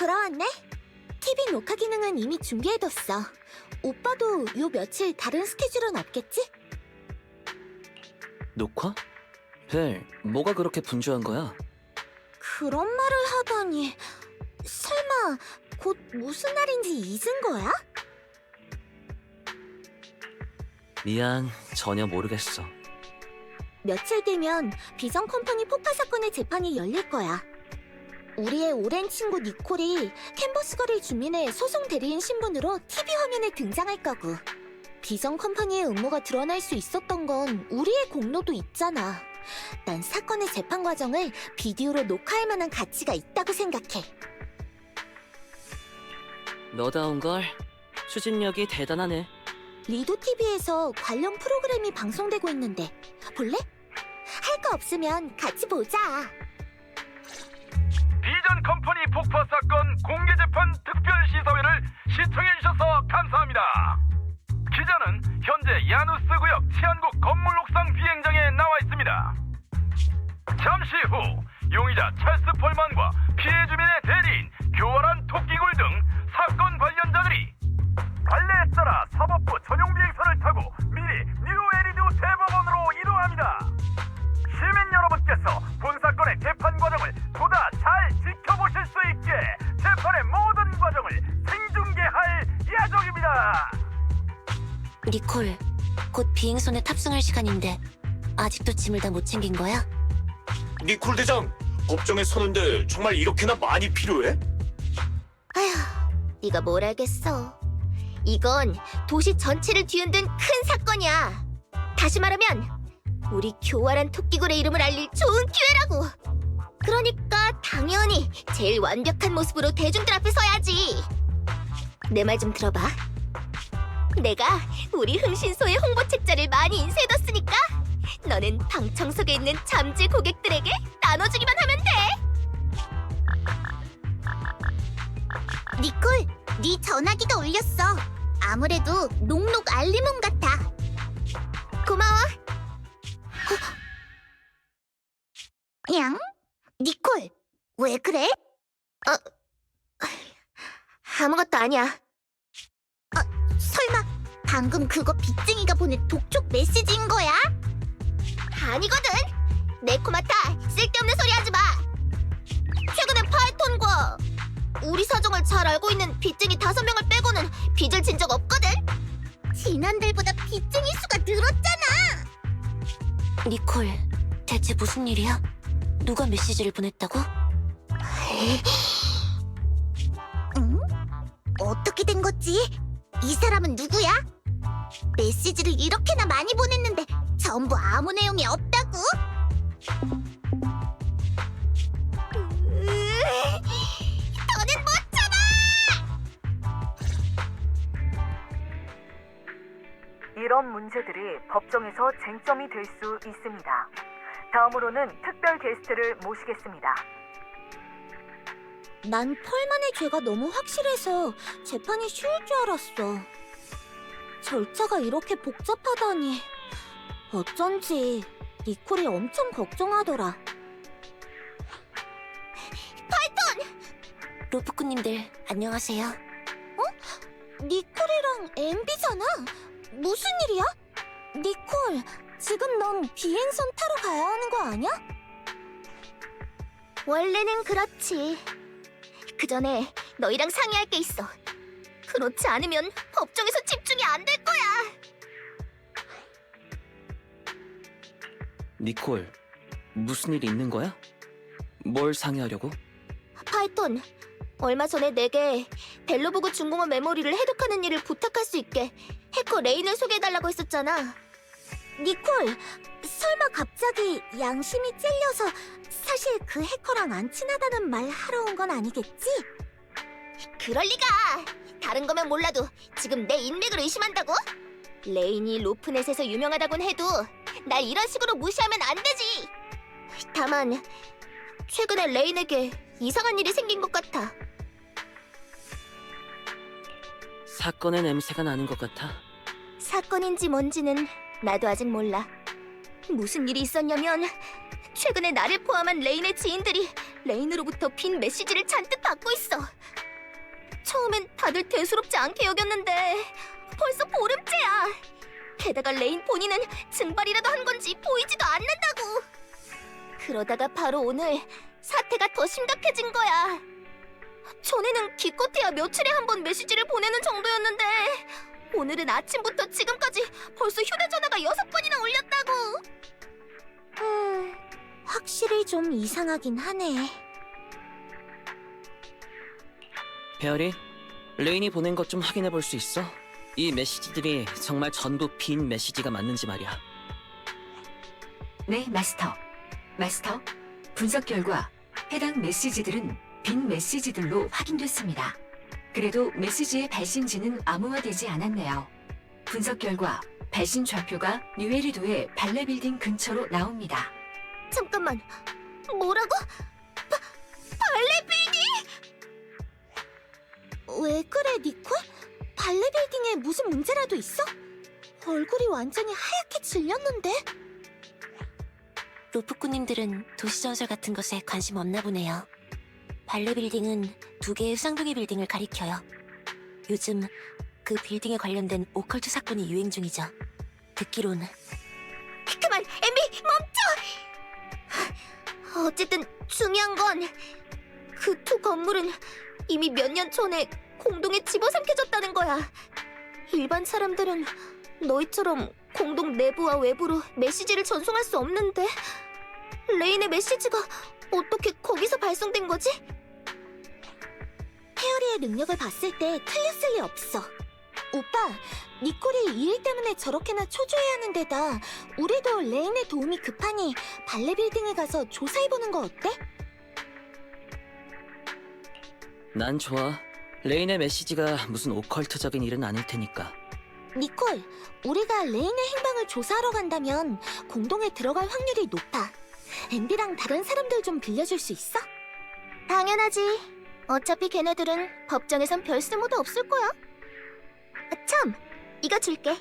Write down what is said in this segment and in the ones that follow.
돌아왔네. TV 녹화 기능은 이미 준비해뒀어. 오빠도 요 며칠 다른 스케줄은 없겠지? 녹화? 벨, 뭐가 그렇게 분주한 거야? 그런 말을 하다니. 설마 곧 무슨 날인지 잊은 거야? 미안, 전혀 모르겠어. 며칠 뒤면 비전 컴퍼니 폭파 사건의 재판이 열릴 거야. 우리의 오랜 친구 니콜이 캔버스거리 주민의 소송 대리인 신분으로 TV 화면에 등장할 거고. 비전 컴퍼니의 음모가 드러날 수 있었던 건 우리의 공로도 있잖아. 난 사건의 재판 과정을 비디오로 녹화할 만한 가치가 있다고 생각해. 너다운 걸 추진력이 대단하네. 리도 TV에서 관련 프로그램이 방송되고 있는데 볼래? 할 거 없으면 같이 보자. 컴퍼니 폭파 사건 공개 재판 특별 시사회를 시청해 주셔서 감사합니다. 기자는 현재 야누스 구역 치안국 건물 옥상 비행장에 나와 있습니다. 잠시 후 용의자 찰스 폴만과 니콜, 곧 비행선에 탑승할 시간인데 아직도 짐을 다 못 챙긴 거야? 니콜 대장, 법정에 서는데 정말 이렇게나 많이 필요해? 아휴, 네가 뭘 알겠어. 이건 도시 전체를 뒤흔든 큰 사건이야. 다시 말하면 우리 교활한 토끼굴의 이름을 알릴 좋은 기회라고. 그러니까 당연히 제일 완벽한 모습으로 대중들 앞에 서야지. 내 말 좀 들어봐. 내가 우리 흥신소의 홍보 책자를 많이 인쇄해뒀으니까 너는 방청석에 있는 잠재 고객들에게 나눠주기만 하면 돼. 니콜, 네 전화기가 울렸어. 아무래도 녹록 알림음 같아. 고마워. 어? 양? 니콜, 왜 그래? 어, 아무것도 아니야. 어, 설마 방금 그거 빚쟁이가 보낸 독촉 메시지인 거야? 아니거든. 네코마타, 쓸데없는 소리 하지 마. 최근에 파이톤과 우리 사정을 잘 알고 있는 빚쟁이 다섯 명을 빼고는 빚을 진 적 없거든. 지난달보다 빚쟁이 수가 늘었잖아. 니콜, 대체 무슨 일이야? 누가 메시지를 보냈다고? 응? 어떻게 된 거지? 이 사람은 누구야? 메시지를 이렇게나 많이 보냈는데 전부 아무 내용이 없다고? 으, 더는 못 참아! 이런 문제들이 법정에서 쟁점이 될 수 있습니다. 다음으로는 특별 게스트를 모시겠습니다. 난 펄만의 죄가 너무 확실해서 재판이 쉬울 줄 알았어. 절차가 이렇게 복잡하다니. 어쩐지 니콜이 엄청 걱정하더라. 로프쿠님들 안녕하세요. 니콜이랑 엠비잖아. 무슨 일이야? 니콜, 지금 넌 비행선 타러 가야 하는 거 아니야? 원래는 그렇지. 그 전에 너희랑 상의할 게 있어. 그렇지 않으면 법정에서 집중이 안 될 거야. 니콜, 무슨 일 있는 거야? 뭘 상의하려고? 파이톤, 얼마 전에 내게 벨로보그 중공업 메모리를 해독하는 일을 부탁할 수 있게 해커 레인을 소개해달라고 했었잖아. 니콜, 설마 갑자기 양심이 찔려서 사실 그 해커랑 안 친하다는 말 하러 온 건 아니겠지? 그럴 리가! 다른 거면 몰라도 지금 내 인맥을 의심한다고? 레인이 로프넷에서 유명하다곤 해도 날 이런 식으로 무시하면 안 되지! 다만 최근에 레인에게 이상한 일이 생긴 것 같아. 사건의 냄새가 나는 것 같아. 사건인지 뭔지는 나도 아직 몰라. 무슨 일이 있었냐면 최근에 나를 포함한 레인의 지인들이 레인으로부터 빈 메시지를 잔뜩 받고 있어. 처음엔 다들 대수롭지 않게 여겼는데 벌써 보름째야. 게다가 레인 본인은 증발이라도 한 건지 보이지도 않는다고. 그러다가 바로 오늘 사태가 더 심각해진 거야. 전에는 기껏해야 며칠에 한 번 메시지를 보내는 정도였는데 오늘은 아침부터 지금까지 벌써 휴대전화가 여섯 번이나 울렸다고. 음, 확실히 좀 이상하긴 하네. 베어리, 레인이 보낸 것 좀 확인해 볼 수 있어? 이 메시지들이 정말 전부 빈 메시지가 맞는지 말이야. 네, 마스터. 마스터, 분석 결과 해당 메시지들은 빈 메시지들로 확인됐습니다. 그래도 메시지의 발신지는 암호화되지 않았네요. 분석 결과 발신 좌표가 뉴에리도의 발레 빌딩 근처로 나옵니다. 잠깐만, 뭐라고? 바, 발레 빌딩? 왜 그래, 니콜? 발레 빌딩에 무슨 문제라도 있어? 얼굴이 완전히 하얗게 질렸는데? 로프꾼님들은 도시전설 같은 것에 관심 없나 보네요. 발레 빌딩은 두 개의 쌍둥이 빌딩을 가리켜요. 요즘 그 빌딩에 관련된 오컬트 사건이 유행 중이죠. 듣기론 그만, 엠비, 멈춰! 어쨌든 중요한 건 그 두 건물은 이미 몇 년 전에 공동에 집어삼켜졌다는 거야. 일반 사람들은 너희처럼 공동 내부와 외부로 메시지를 전송할 수 없는데 레인의 메시지가 어떻게 거기서 발송된 거지? 페어리의 능력을 봤을 때 틀렸을 리 없어. 오빠, 니콜이 이 일 때문에 저렇게나 초조해하는 데다 우리도 레인의 도움이 급하니 발레 빌딩에 가서 조사해보는 거 어때? 난 좋아. 레인의 메시지가 무슨 오컬트적인 일은 아닐 테니까. 니콜, 우리가 레인의 행방을 조사하러 간다면 공동에 들어갈 확률이 높아. 엠비랑 다른 사람들 좀 빌려줄 수 있어? 당연하지. 어차피 걔네들은 법정에선 별 쓸모도 없을 거야. 아, 참, 이거 줄게.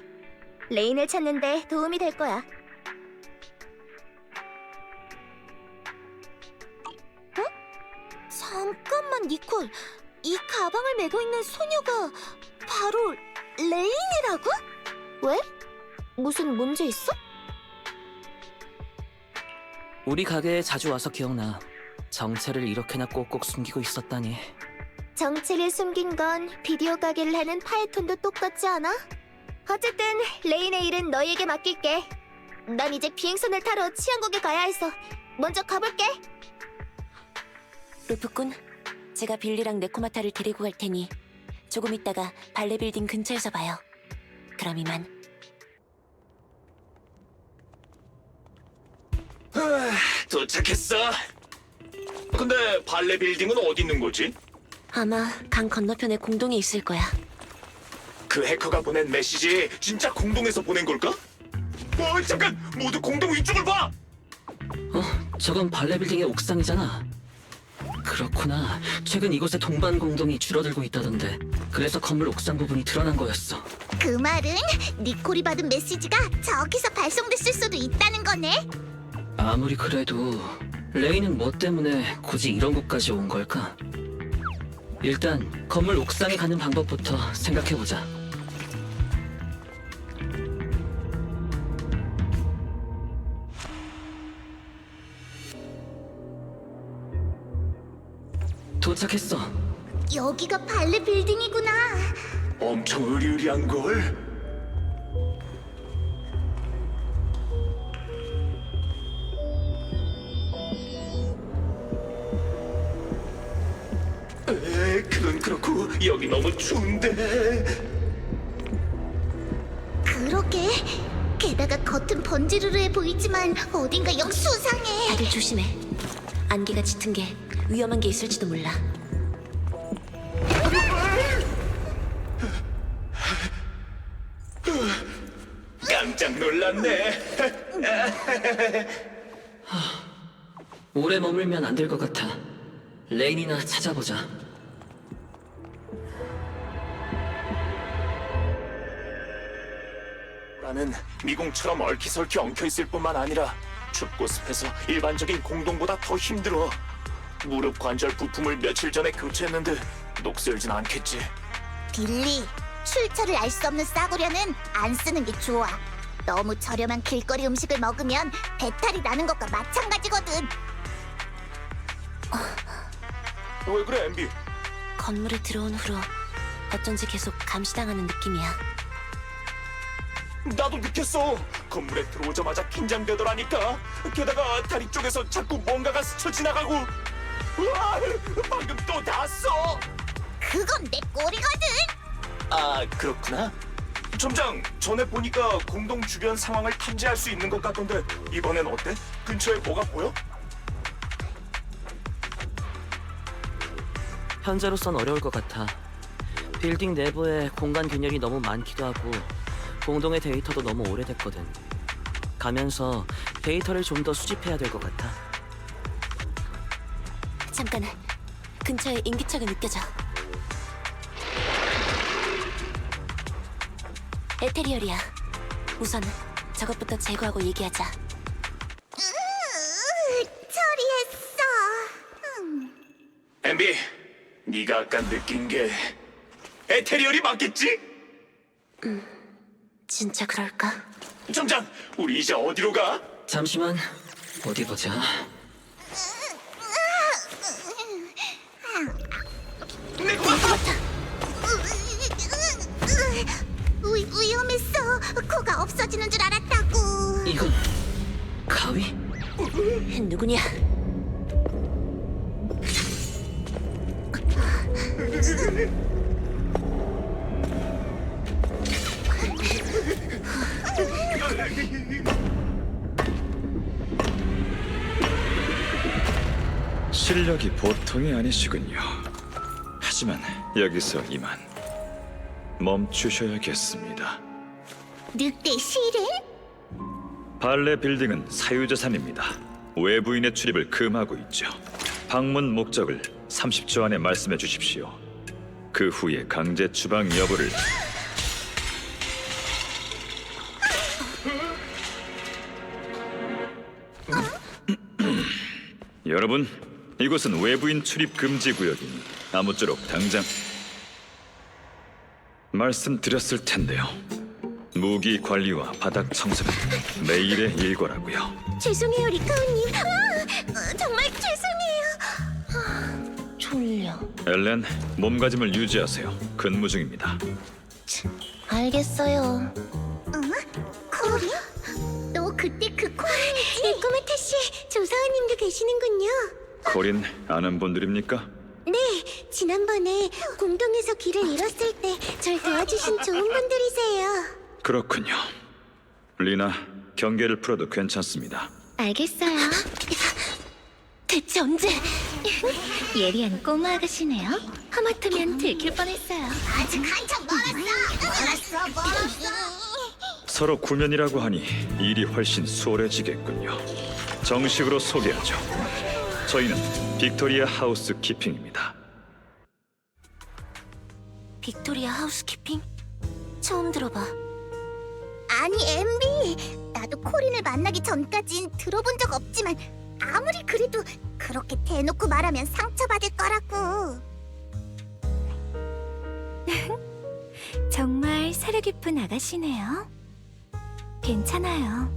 레인을 찾는데 도움이 될 거야. 응? 잠깐만, 니콜. 이 가방을 메고 있는 소녀가 바로 레인이라고? 왜? 무슨 문제 있어? 우리 가게에 자주 와서 기억나. 정체를 이렇게나 꼭꼭 숨기고 있었다니. 정체를 숨긴 건 비디오 가게를 하는 파이톤도 똑같지 않아? 어쨌든 레인의 일은 너희에게 맡길게. 난 이제 비행선을 타러 치안국에 가야 해서 먼저 가볼게. 로프꾼, 제가 빌리랑 네코마타를 데리고 갈 테니 조금 있다가 발레 빌딩 근처에서 봐요. 그럼 이만. 도착했어. 근데 발레 빌딩은 어디 있는 거지? 아마 강 건너편에 공동이 있을 거야. 그 해커가 보낸 메시지 진짜 공동에서 보낸 걸까? 어 잠깐 모두 공동 위쪽을 봐. 어, 저건 발레 빌딩의 옥상이잖아. 그렇구나. 최근 이곳에 동반 공동이 줄어들고 있다던데. 그래서 건물 옥상 부분이 드러난 거였어. 그 말은 니콜이 받은 메시지가 저기서 발송됐을 수도 있다는 거네. 아무리 그래도 레이는 뭐 때문에 굳이 이런 곳까지 온 걸까? 일단 건물 옥상에 가는 방법부터 생각해보자. 도착했어. 여기가 발레 빌딩이구나. 엄청 의리의리한 걸. 여기 너무 추운데. 그러게. 게다가 겉은 번지르르해 보이지만 어딘가 영 수상해. 다들 조심해. 안개가 짙은 게 위험한 게 있을지도 몰라. 깜짝 놀랐네. 오래 머물면 안 될 것 같아. 레인이나 찾아보자. 나는 미궁처럼 얼키설키 엉켜 있을 뿐만 아니라 춥고 습해서 일반적인 공동보다 더 힘들어. 무릎 관절 부품을 며칠 전에 교체했는데 녹슬진 않겠지. 빌리, 출처를 알 수 없는 싸구려는 안 쓰는 게 좋아. 너무 저렴한 길거리 음식을 먹으면 배탈이 나는 것과 마찬가지거든. 왜 그래, 엠비? 건물에 들어온 후로 어쩐지 계속 감시당하는 느낌이야. 나도 느꼈어. 건물에 들어오자마자 긴장되더라니까. 게다가 다리 쪽에서 자꾸 뭔가가 스쳐 지나가고. 우와, 방금 또 닿았어. 그건 내 꼴이거든. 아, 그렇구나. 점장, 전에 보니까 공동 주변 상황을 탐지할 수 있는 것 같던데 이번엔 어때? 근처에 뭐가 보여? 현재로선 어려울 것 같아. 빌딩 내부에 공간 균열이 너무 많기도 하고 공동의 데이터도 너무 오래됐거든. 가면서 데이터를 좀 더 수집해야 될 것 같아. 잠깐. 근처에 인기척이 느껴져. 에테리얼이야. 우선 저것부터 제거하고 얘기하자. 으, 처리했어. 엠비, 네가 아까 느낀 게 에테리얼이 맞겠지? 진짜 그럴까? 점장, 우리 이제 어디로 가? 잠시만 어디 보자. 내가 왔다. 위, 위험했어. 코가 없어지는 줄 알았다고. 이건 가위? 누구냐? 실력이 보통이 아니시군요. 하지만 여기서 이만 멈추셔야겠습니다. 늑대 실은? 발레 빌딩은 사유재산입니다. 외부인의 출입을 금하고 있죠. 방문 목적을 30초 안에 말씀해 주십시오. 그 후에 강제 추방 여부를 여러분, 이곳은 외부인 출입 금지 구역이니 아무쪼록 당장 말씀드렸을 텐데요. 무기 관리와 바닥 청소는 매일의 일과라고요. 죄송해요, 리카오님. 아, 어, 정말 죄송해요. 졸려. 엘렌, 몸가짐을 유지하세요. 근무 중입니다. 알겠어요. 코리? 너 그때 그 코리이지? 네, 꼬마타 씨, 조사원님도 계시는군요. 코린 아는 분들입니까? 네, 지난번에 공동에서 길을 잃었을 때 절 도와주신 좋은 분들이세요. 그렇군요. 리나, 경계를 풀어도 괜찮습니다. 알겠어요. 대체 언제? 예리한 꼬마 아가씨네요. 하마터면 들킬 뻔했어요. 아직 한참 멀었어. 멀었어, 멀었어. 서로 구면이라고 하니 일이 훨씬 수월해지겠군요. 정식으로 소개하죠. 저희는 빅토리아 하우스 키핑입니다. 빅토리아 하우스키핑? 처음 들어봐. 아니, 엠비. 나도 코린을 만나기 전까진 들어본 적 없지만 아무리 그래도 그렇게 대놓고 말하면 상처받을 거라고. 정말 사려 깊은 아가씨네요. 괜찮아요.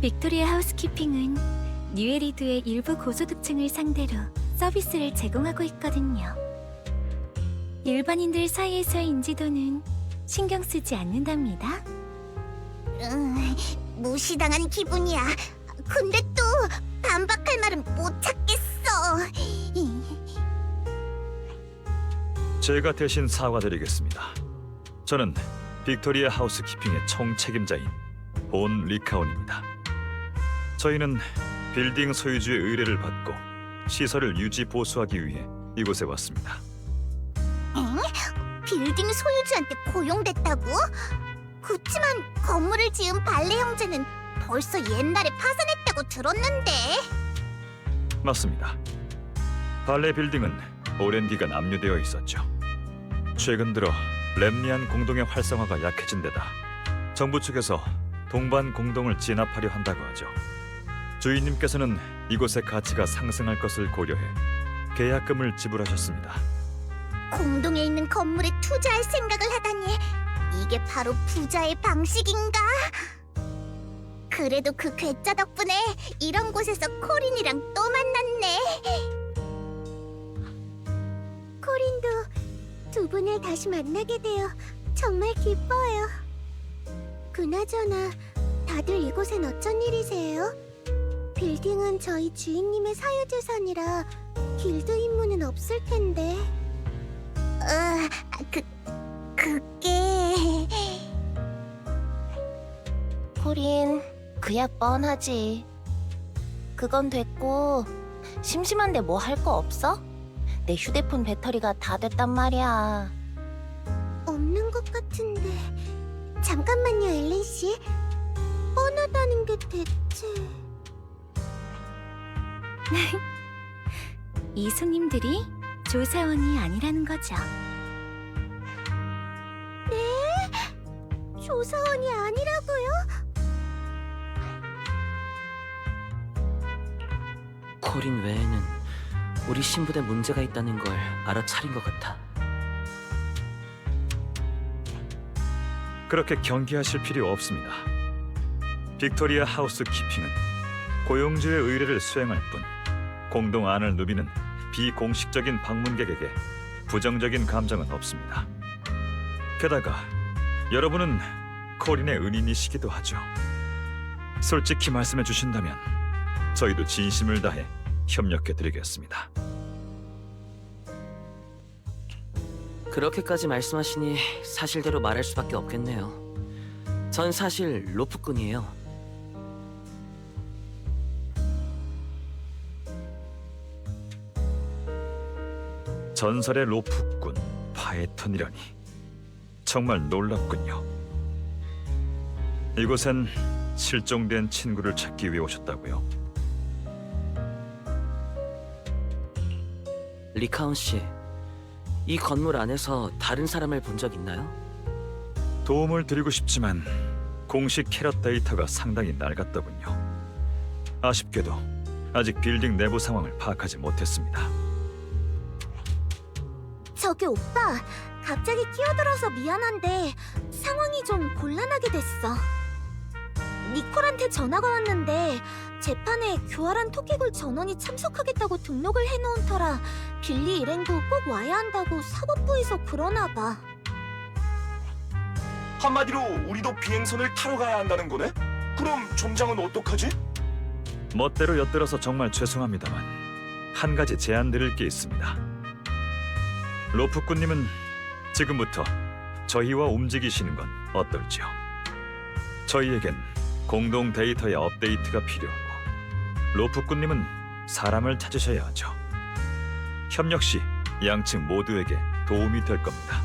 빅토리아 하우스키핑은 뉴에리드의 일부 고소득층을 상대로 서비스를 제공하고 있거든요. 일반인들 사이에서의 인지도는 신경 쓰지 않는답니다. 음, 무시당한 기분이야. 근데 또 반박할 말은 못 찾겠어. 제가 대신 사과드리겠습니다. 저는 빅토리아 하우스 키핑의 총책임자인 본 리카온입니다. 저희는 빌딩 소유주의 의뢰를 받고 시설을 유지 보수하기 위해 이곳에 왔습니다. 빌딩 소유주한테 고용됐다고? 그치만 건물을 지은 발레 형제는 벌써 옛날에 파산했다고 들었는데. 맞습니다. 발레 빌딩은 오랜 기간 압류되어 있었죠. 최근 들어 렘니안 공동의 활성화가 약해진 데다 정부 측에서 동반 공동을 진압하려 한다고 하죠. 주인님께서는 이곳의 가치가 상승할 것을 고려해 계약금을 지불하셨습니다. 공동에 있는 건물에 투자할 생각을 하다니 이게 바로 부자의 방식인가? 그래도 그 괴짜 덕분에 이런 곳에서 코린이랑 또 만났네. 코린도 두 분을 다시 만나게 되어 정말 기뻐요. 그나저나 다들 이곳엔 어쩐 일이세요? 빌딩은 저희 주인님의 사유재산이라 길드 임무는 없을 텐데. 어, 그, 그게... 코린, 그야 뻔하지. 그건 됐고, 심심한데 뭐 할 거 없어? 내 휴대폰 배터리가 다 됐단 말이야. 없는 것 같은데... 잠깐만요, 엘렌 씨. 뻔하다는 게 대체... 이 손님들이 조사원이 아니라는 거죠. 조사원이 아니라고요? 코린 외에는 우리 신분에 문제가 있다는 걸 알아차린 것 같아. 그렇게 경계하실 필요 없습니다. 빅토리아 하우스 키핑은 고용주의 의뢰를 수행할 뿐 공동 안을 누비는 비공식적인 방문객에게 부정적인 감정은 없습니다. 게다가 여러분은 코린의 은인이시기도 하죠. 솔직히 말씀해 주신다면 저희도 진심을 다해 협력해 드리겠습니다. 그렇게까지 말씀하시니 사실대로 말할 수밖에 없겠네요. 전 사실 로프꾼이에요. 전설의 로프꾼 파에턴이라니 정말 놀랍군요. 이곳엔 실종된 친구를 찾기 위해 오셨다고요? 리카운 씨, 이 건물 안에서 다른 사람을 본 적 있나요? 도움을 드리고 싶지만 공식 캐럿 데이터가 상당히 낡았더군요. 아쉽게도 아직 빌딩 내부 상황을 파악하지 못했습니다. 저기 오빠, 갑자기 끼어들어서 미안한데 상황이 좀 곤란하게 됐어. 니콜한테 전화가 왔는데 재판에 교활한 토끼굴 전원이 참석하겠다고 등록을 해놓은 터라 빌리 일행도 꼭 와야 한다고 사법부에서 그러나 봐. 한마디로 우리도 비행선을 타러 가야 한다는 거네? 그럼 점장은 어떡하지? 멋대로 엿들어서 정말 죄송합니다만 한 가지 제안 드릴 게 있습니다. 로프꾼님은 지금부터 저희와 움직이시는 건 어떨지요? 저희에겐 공동 데이터의 업데이트가 필요하고 로프꾼님은 사람을 찾으셔야 하죠. 협력 시 양측 모두에게 도움이 될 겁니다.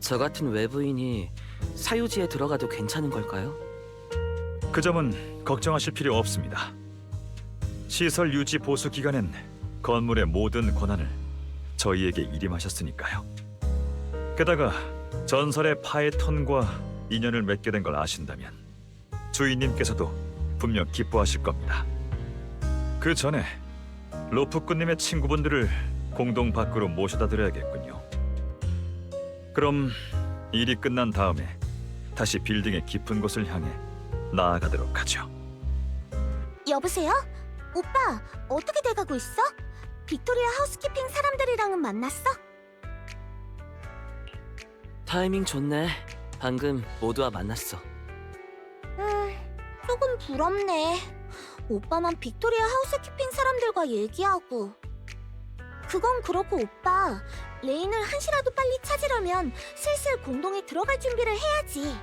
저 같은 외부인이 사유지에 들어가도 괜찮은 걸까요? 그 점은 걱정하실 필요 없습니다. 시설 유지 보수 기간엔 건물의 모든 권한을 저희에게 일임하셨으니까요. 게다가 전설의 파에턴과 인연을 맺게 된 걸 아신다면 주인님께서도 분명 기뻐하실 겁니다. 그 전에 로프꾼님의 친구분들을 공동 밖으로 모셔다 드려야겠군요. 그럼 일이 끝난 다음에 다시 빌딩의 깊은 곳을 향해 나아가도록 하죠. 여보세요? 오빠, 어떻게 돼가고 있어? 빅토리아 하우스키핑 사람들이랑은 만났어? 타이밍 좋네. 방금 모두와 만났어. 음, 조금 부럽네. 오빠만 빅토리아 하우스키핑 사람들과 얘기하고. 그건 그렇고 오빠, 레인을 한시라도 빨리 찾으려면 슬슬 공동에 들어갈 준비를 해야지.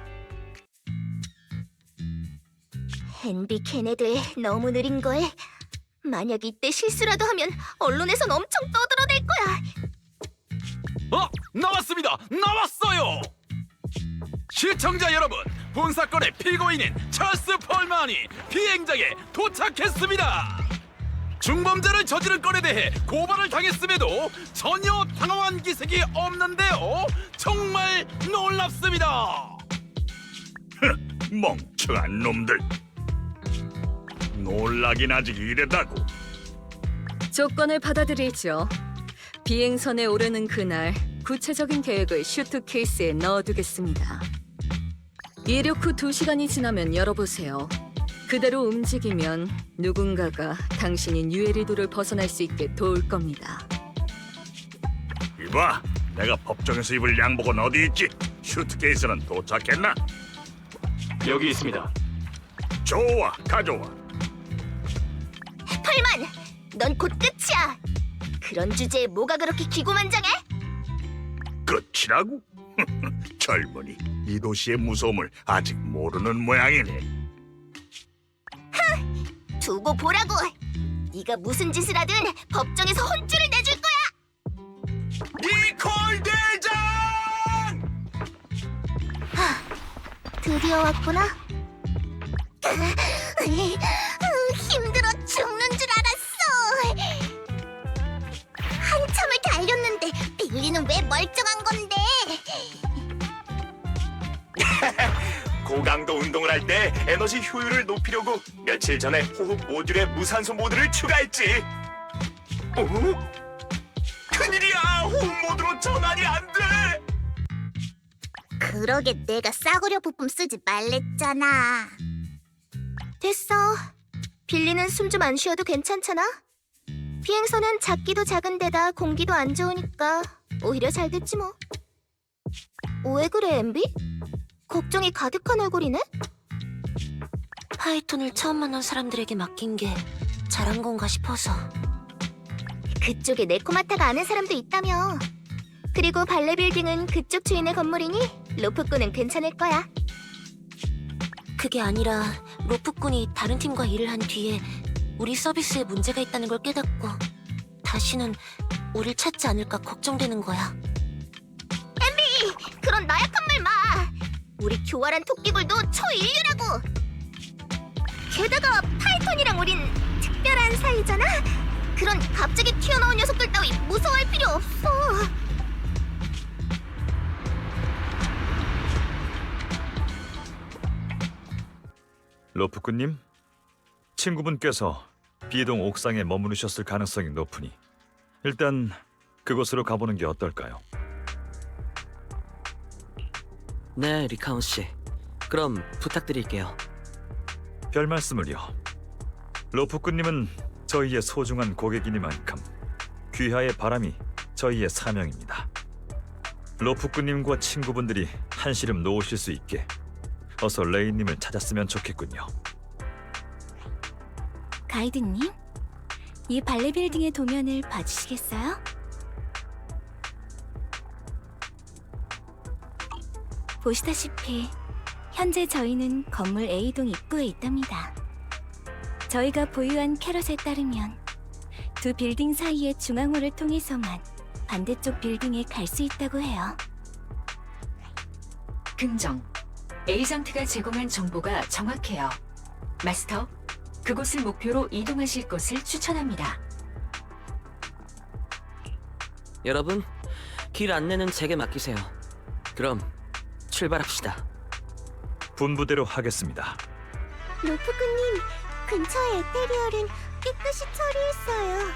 헨비 걔네들 너무 느린 걸. 만약 이때 실수라도 하면 언론에선 엄청 떠들어댈 거야. 어, 나왔습니다. 나왔어요. 시청자 여러분, 본 사건의 피고인인 찰스 펄만이 비행장에 도착했습니다. 중범죄를 저지른 건에 대해 고발을 당했음에도 전혀 당황한 기색이 없는데요. 정말 놀랍습니다. 멍청한 놈들. 놀라긴 아직 이르다고. 조건을 받아들이죠. 비행선에 오르는 그날 구체적인 계획을 슈트 케이스에 넣어두겠습니다. 이륙 후 2시간이 지나면 열어보세요. 그대로 움직이면 누군가가 당신인 유에리도를 벗어날 수 있게 도울 겁니다. 이봐, 내가 법정에서 입을 양복은 어디 있지? 슈트케이스는 도착했나? 여기 있습니다. 좋아, 가져와. 펄만, 넌 곧 끝이야. 그런 주제에 뭐가 그렇게 기고만장해? 끝이라고? 젊은이, 이 도시의 무서움을 아직 모르는 모양이네. 두고 보라고. 네가 무슨 짓을 하든 법정에서 혼쭐을 내줄 거야. 니콜 대장! 드디어 왔구나. 힘들 왜 멀쩡한 건데? 고강도 운동을 할 때 에너지 효율을 높이려고 며칠 전에 호흡 모듈에 무산소 모드를 추가했지. 어? 큰일이야! 호흡 모드로 전환이 안 돼! 그러게 내가 싸구려 부품 쓰지 말랬잖아. 됐어. 빌리는 숨 좀 안 쉬어도 괜찮잖아. 비행선은 작기도 작은데다 공기도 안 좋으니까 오히려 잘 됐지 뭐. 왜 그래, 엠비? 걱정이 가득한 얼굴이네? 파이톤을 처음 만난 사람들에게 맡긴 게 잘한 건가 싶어서. 그쪽에 네코마타가 아는 사람도 있다며. 그리고 발레 빌딩은 그쪽 주인의 건물이니 로프꾼은 괜찮을 거야. 그게 아니라 로프꾼이 다른 팀과 일을 한 뒤에 우리 서비스에 문제가 있다는 걸 깨닫고 다시는 우릴 찾지 않을까 걱정되는 거야. 그런 나약한 말 마. 우리 교활한 토끼굴도 초인류라고. 게다가 파이톤이랑 우린 특별한 사이잖아. 그런 갑자기 튀어나온 녀석들 따위 무서워할 필요 없어. 로프꾼님, 친구분께서 비동 옥상에 머무르셨을 가능성이 높으니 일단 그곳으로 가보는 게 어떨까요? 네, 리카운 씨. 그럼 부탁드릴게요. 별 말씀을요. 로프꾼님은 저희의 소중한 고객이니만큼 귀하의 바람이 저희의 사명입니다. 로프꾼님과 친구분들이 한시름 놓으실 수 있게 어서 레이님을 찾았으면 좋겠군요. 가이드님, 이 발레 빌딩의 도면을 봐주시겠어요? 보시다시피 현재 저희는 건물 A동 입구에 있답니다. 저희가 보유한 캐럿에 따르면 두 빌딩 사이의 중앙호를 통해서만 반대쪽 빌딩에 갈 수 있다고 해요. 긍정. 에이전트가 제공한 정보가 정확해요. 마스터, 그곳을 목표로 이동하실 것을 추천합니다. 여러분, 길 안내는 제게 맡기세요. 그럼 출발합시다. 분부대로 하겠습니다. 로프꾼님, 근처의 에테리얼은 깨끗이 처리했어요.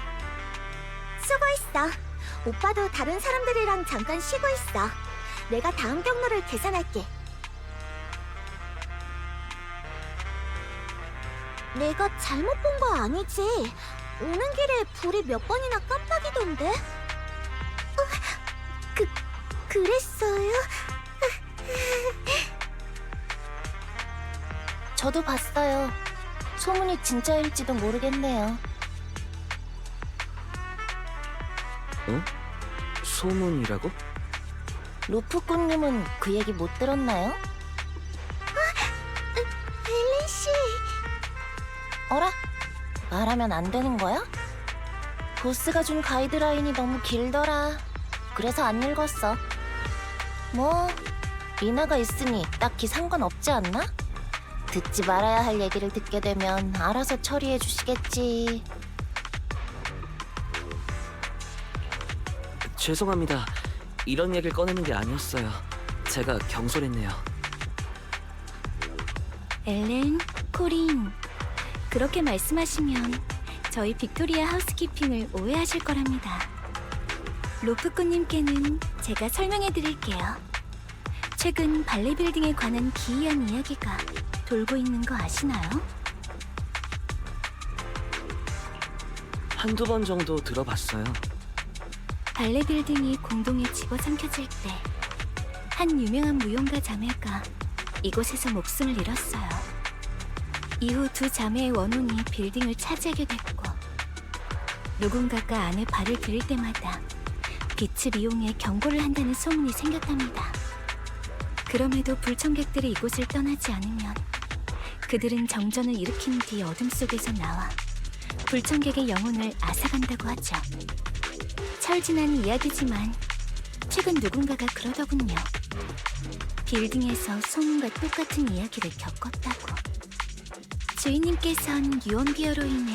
수고했어. 오빠도 다른 사람들이랑 잠깐 쉬고 있어. 내가 다음 경로를 계산할게. 내가 잘못 본 거 아니지? 오는 길에 불이 몇 번이나 깜빡이던데? 어, 그, 그랬어요? 저도 봤어요. 소문이 진짜일지도 모르겠네요. 소문이라고? 루프꾼님은 그 얘기 못 들었나요? 어라? 말하면 안 되는 거야? 보스가 준 가이드라인이 너무 길더라. 그래서 안 읽었어. 뭐 리나가 있으니 딱히 상관없지 않나? 듣지 말아야 할 얘기를 듣게 되면 알아서 처리해 주시겠지. 죄송합니다. 이런 얘기를 꺼내는 게 아니었어요. 제가 경솔했네요. 엘렌, 코린, 그렇게 말씀하시면 저희 빅토리아 하우스키핑을 오해하실 거랍니다. 로프꾼님께는 제가 설명해 드릴게요. 최근 발레 빌딩에 관한 기이한 이야기가 돌고 있는 거 아시나요? 한두 번 정도 들어봤어요. 발레 빌딩이 공동에 집어삼켜질 때 한 유명한 무용가 자매가 이곳에서 목숨을 잃었어요. 이후 두 자매의 원혼이 빌딩을 차지하게 됐고 누군가가 안에 발을 들일 때마다 빛을 이용해 경고를 한다는 소문이 생겼답니다. 그럼에도 불청객들이 이곳을 떠나지 않으면 그들은 정전을 일으킨 뒤 어둠 속에서 나와 불청객의 영혼을 앗아간다고 하죠. 철진한 이야기지만 최근 누군가가 그러더군요. 빌딩에서 소문과 똑같은 이야기를 겪었다고. 주인님께선 유언비어로 인해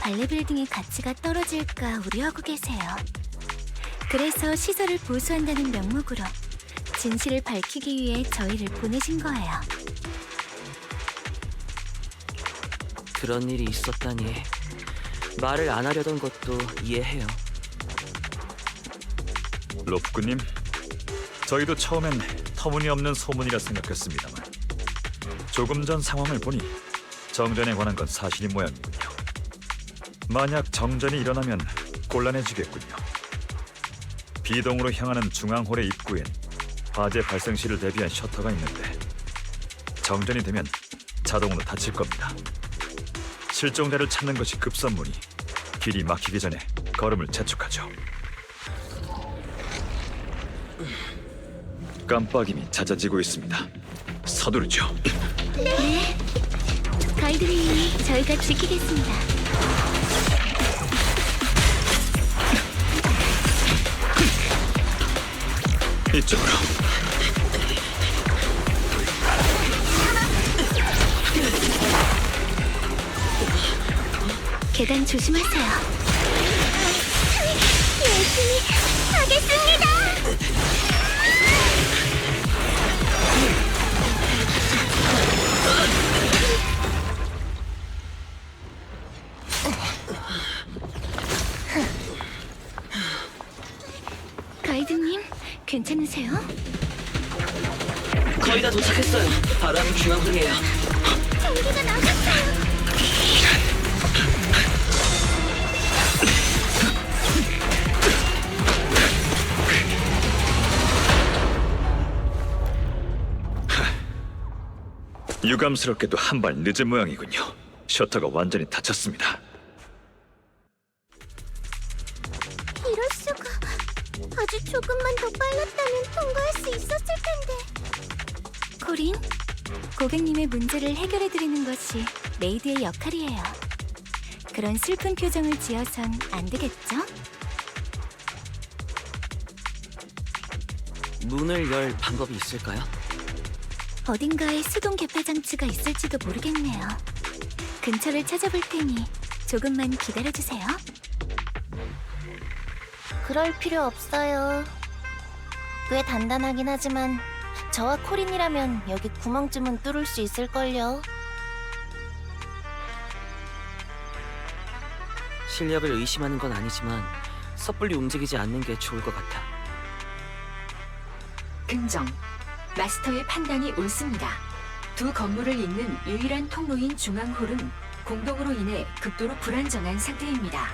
발레 빌딩의 가치가 떨어질까 우려하고 계세요. 그래서 시설을 보수한다는 명목으로 진실을 밝히기 위해 저희를 보내신 거예요. 그런 일이 있었다니 말을 안 하려던 것도 이해해요. 로프꾼님, 저희도 처음엔 터무니없는 소문이라 생각했습니다만 조금 전 상황을 보니 정전에 관한 건 사실인 모양이군요. 만약 정전이 일어나면 곤란해지겠군요. 비동으로 향하는 중앙홀의 입구엔 화재 발생 시를 대비한 셔터가 있는데 정전이 되면 자동으로 닫힐 겁니다. 실종자를 찾는 것이 급선무니 길이 막히기 전에 걸음을 재촉하죠. 깜빡임이 잦아지고 있습니다. 서두르죠. 가이드님, 저희가 지키겠습니다. 이쪽으로. 계단 조심하세요. 열심히 하겠습니다. 도착했어요. 바로 앞 중앙홀이에요. 전기가 나갔어요. 유감스럽게도 한 발 늦은 모양이군요. 셔터가 완전히 닫혔습니다. 이럴 수가. 아주 조금만 더 빨랐다면 통과할 수 있었을 텐데. 코린, 고객님의 문제를 해결해드리는 것이 메이드의 역할이에요. 그런 슬픈 표정을 지어선 안 되겠죠? 문을 열 방법이 있을까요? 어딘가에 수동 개폐 장치가 있을지도 모르겠네요. 근처를 찾아볼 테니 조금만 기다려주세요. 그럴 필요 없어요. 꽤 단단하긴 하지만 저와 코린이라면 여기 구멍쯤은 뚫을 수 있을걸요. 실력을 의심하는 건 아니지만 섣불리 움직이지 않는 게 좋을 것 같아. 긍정. 마스터의 판단이 옳습니다. 두 건물을 잇는 유일한 통로인 중앙홀은 공동으로 인해 극도로 불안정한 상태입니다.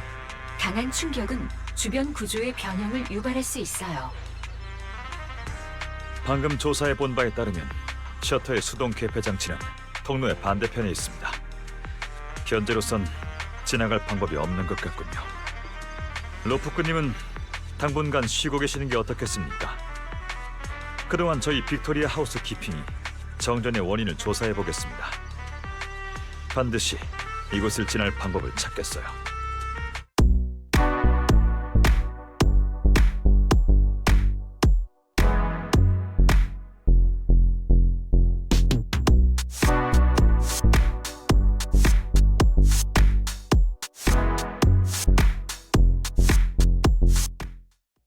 강한 충격은 주변 구조의 변형을 유발할 수 있어요. 방금 조사해 본 바에 따르면 셔터의 수동 개폐 장치는 통로의 반대편에 있습니다. 현재로선 지나갈 방법이 없는 것 같군요. 로프크님은 당분간 쉬고 계시는 게 어떻겠습니까? 그동안 저희 빅토리아 하우스 키핑이 정전의 원인을 조사해 보겠습니다. 반드시 이곳을 지날 방법을 찾겠어요.